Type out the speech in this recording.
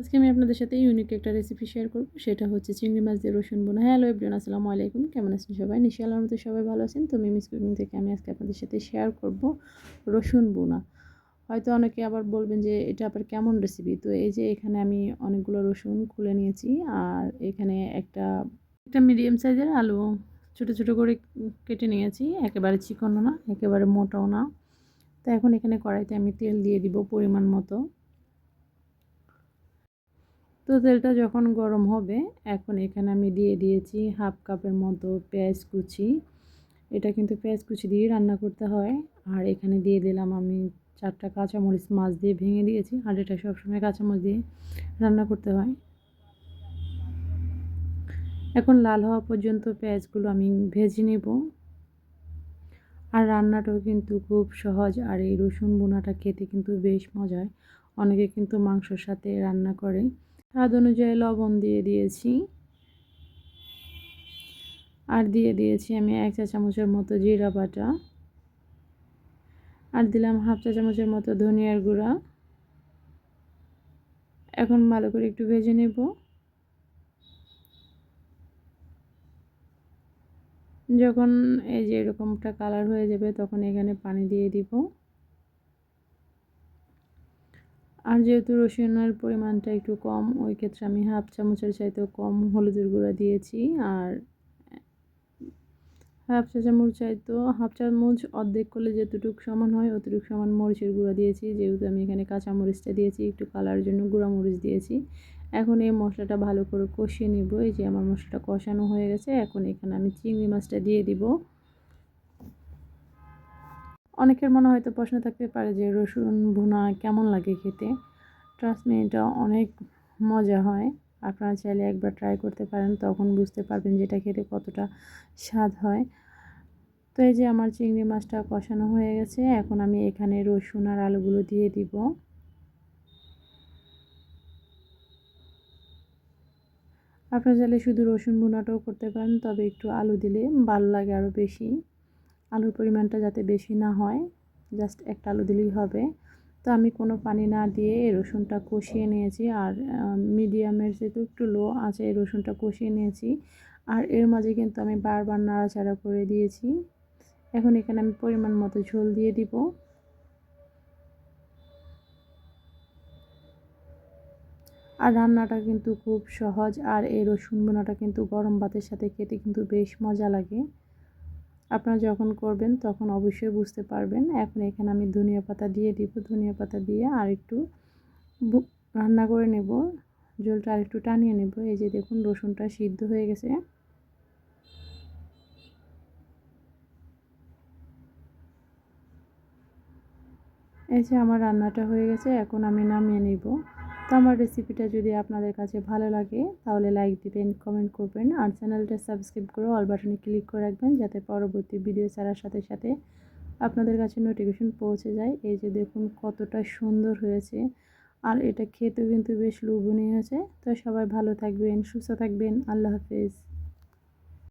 আজকে আমি আপনাদের সাথে ইউনিক একটা রেসিপি শেয়ার করব। সেটা হচ্ছে চিংড়ি মাছ দিয়ে রসুন বোনা। হ্যালো এভরিওয়ান আসসালামু আলাইকুম। কেমন আছেন সবাই? নিশ্চয়ই আল্লাহর মতো সবাই ভালো আছেন। তো মিমিস কুকিং থেকে আমি আজকে আপনাদের সাথে শেয়ার করব রসুন বোনা। হয়তো অনেকে আবার বলবেন যে, এটা আবার কেমন রেসিপি তো এই যে এখানে আমি অনেকগুলো রসুন খুলে নিয়েছি। আর এখানে একটা একটা মিডিয়াম সাইজের আলু ছোট ছোট করে কেটে নিয়েছি। একেবারে চিকনও না, একেবারে মোটাও না। তো এখন এখানে কড়াইতে আমি তেল দিয়ে দিব পরিমাণ মতো। তো তেলটা যখন গরম হবে, এখন এখানে আমি দিয়ে দিয়েছি হাফ কাপের মতো পেঁয়াজ কুচি। এটা কিন্তু পেঁয়াজ কুচি দিয়ে রান্না করতে হয়। আর এখানে দিয়ে দিলাম আমি চারটা কাঁচামরিচ মাছ দিয়ে ভেঙে দিয়েছি। আর এটা সবসময় কাঁচামরিচ দিয়ে রান্না করতে হয়। এখন লাল হওয়া পর্যন্ত পেঁয়াজগুলো আমি ভেজে নেব। আর রান্নাটাও কিন্তু খুব সহজ। আর এই রসুন বোনাটা খেতে কিন্তু বেশ মজায় অনেকে কিন্তু মাংসর সাথে রান্না করে। স্বাদ অনুযায়ী লবণ দিয়ে দিয়েছি। আর দিয়ে দিয়েছি আমি এক চা চামচের মতো জিরা বাটা। আর দিলাম হাফ চা চামচের মতো ধনিয়ার গুঁড়া। এখন ভালো করে একটু ভেজে নেব। যখন এই যে এরকমটা কালার হয়ে যাবে তখন এখানে পানি দিয়ে দিব। আর যেহেতু রসুনের পরিমাণটা একটু কম, ওই ক্ষেত্রে আমি হাফ চামচের চাইতেও কম হলুদের গুঁড়া দিয়েছি। আর হাফ চা চামচ চাইতো হাফ চামচ অর্ধেক করলে যেতটুকু সমান হয়, অতটুকু সমান মরিচের গুঁড়া দিয়েছি। যেহেতু আমি এখানে কাঁচা মরিচটা দিয়েছি, একটু কালার জন্য গুঁড়া মরিচ দিয়েছি। এখন এই মশলাটা ভালো করে কষিয়ে নিব। এই যে আমার মশলাটা কষানো হয়ে গেছে, এখন এখানে আমি চিংড়ি মাছটা দিয়ে দিব। অনেকের মনে হয়তো প্রশ্ন থাকতে পারে যে রসুন, ভুনা কেমন লাগে খেতে? ট্রাস্ট মি এটা অনেক মজা হয়। আপনারা চাইলে একবার ট্রাই করতে পারেন, তখন বুঝতে পারবেন যে এটা খেতে কতটা স্বাদ হয়। তো এই যে আমার চিংড়ি মাছটা কষানো হয়ে গেছে, এখন আমি এখানে রসুন আর আলুগুলো দিয়ে দিব। আপনারা চাইলে শুধু রসুন, ভুনাটাও করতে পারেন, তবে একটু আলু দিলে ভালো লাগে আরও বেশি। আলুর পরিমাণটা যাতে বেশি না হয় জাস্ট একটা আলু দিলেই হবে। তো আমি কোনো পানি না দিয়ে এই রসুনটা কষিয়ে নিয়েছি আর মিডিয়ামের যেহেতু একটু লো আছে, এই রসুনটা কষিয়ে নিয়েছি। আর এর মাঝে কিন্তু আমি বারবার নাড়াচাড়া করে দিয়েছি। এখন এখানে আমি পরিমাণ মতো ঝোল দিয়ে দিব। আর রান্নাটা কিন্তু খুব সহজ, আর এই রসুন বোনাটা কিন্তু গরম ভাতের সাথে খেতে কিন্তু বেশ মজা লাগে। আপনারা যখন করবেন তখন অবশ্যই বুঝতে পারবেন। এখন এখানে আমি ধনিয়া পাতা দিয়ে দিব। ধনিয়া পাতা দিয়ে আর একটু রান্না করে নেব। জলটা আর একটু টানিয়ে নেব। এই যে দেখুন, রসুনটা সিদ্ধ হয়ে গেছে। এই যে আমার রান্নাটা হয়ে গেছে। এখন আমি নামিয়ে নেব। তো আমার রেসিপিটা যদি আপনাদের কাছে ভালো লাগে, তাহলে লাইক দিবেন কমেন্ট করবেন, আর চ্যানেলটা সাবস্ক্রাইব করে অল বাটনে ক্লিক করে রাখবেন, যাতে পরবর্তী ভিডিও ছাড়ার সাথে সাথে আপনাদের কাছে নোটিফিকেশন পৌঁছে যায়। এই যে দেখুন কতটা সুন্দর হয়েছে, আর এটা খেতেও কিন্তু বেশ লোভনীয় হয়েছে। তো সবাই ভালো থাকবেন, সুস্থ থাকবেন, আল্লাহ হাফেজ।